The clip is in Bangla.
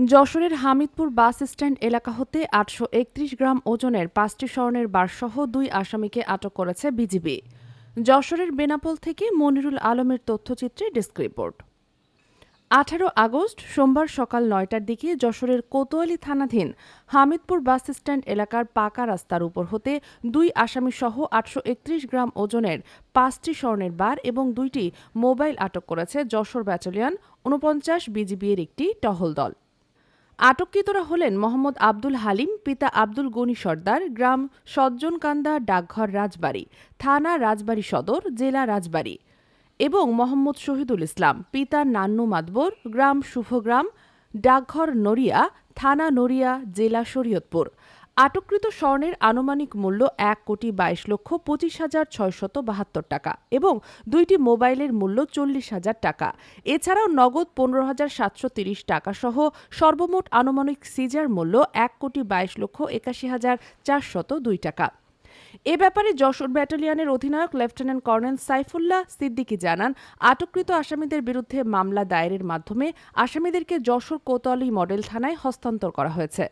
যশোরের হামিদপুর বাস স্ট্যান্ড এলাকা হতে আটশো একত্রিশ গ্রাম ওজনের পাঁচটি স্বর্ণের বারসহ দুই আসামিকে আটক করেছে বিজিবি। যশোরের বেনাপোল থেকে মনিরুল আলমের তথ্যচিত্রে ডেস্ক রিপোর্ট। আঠারো আগস্ট সোমবার সকাল নয়টার দিকে যশোরের কোতোয়ালি থানাধীন হামিদপুর বাস স্ট্যান্ড এলাকার পাকা রাস্তার উপর হতে দুই আসামিসহ আটশো একত্রিশ গ্রাম ওজনের পাঁচটি স্বর্ণের বার এবং দুইটি মোবাইল আটক করেছে যশোর ব্যাটালিয়ন উনপঞ্চাশ বিজিবির একটি টহল দল। আটককৃতরা হলেন মোহাম্মদ আব্দুল হালিম, পিতা আব্দুল গনি সর্দার, গ্রাম সজ্জনকান্দা, ডাকঘর রাজবাড়ী, থানা রাজবাড়ী সদর, জেলা রাজবাড়ী এবং মোহাম্মদ শহীদুল ইসলাম, পিতা নান্নু মাদবর, গ্রাম শুভগ্রাম ডাকঘর নড়িয়া, থানা নড়িয়া, জেলা শরীয়তপুর। আটককৃত স্বর্ণের আনুমানিক মূল্য এক কোটি বাইশ লক্ষ পঁচিশ হাজার ছয়শত বাহাত্তর টাকা এবং দুইটি মোবাইলের মূল্য চল্লিশ হাজার টাকা। এছাড়াও নগদ পনেরো হাজার সাতশো তিরিশ টাকা সহ সর্বমোট আনুমানিক সিজার মূল্য এক কোটি বাইশ লক্ষ একাশি হাজার চারশত দুই টাকা। এ ব্যাপারে যশোর ব্যাটালিয়নের অধিনায়ক লেফটেন্যান্ট কর্নেল সাইফুল্লাহ সিদ্দিকী জানান, আটককৃত আসামিদের বিরুদ্ধে মামলা দায়েরের মাধ্যমে আসামিদেরকে যশোর কোতোয়ালি মডেল থানায় হস্তান্তর করা হয়েছে।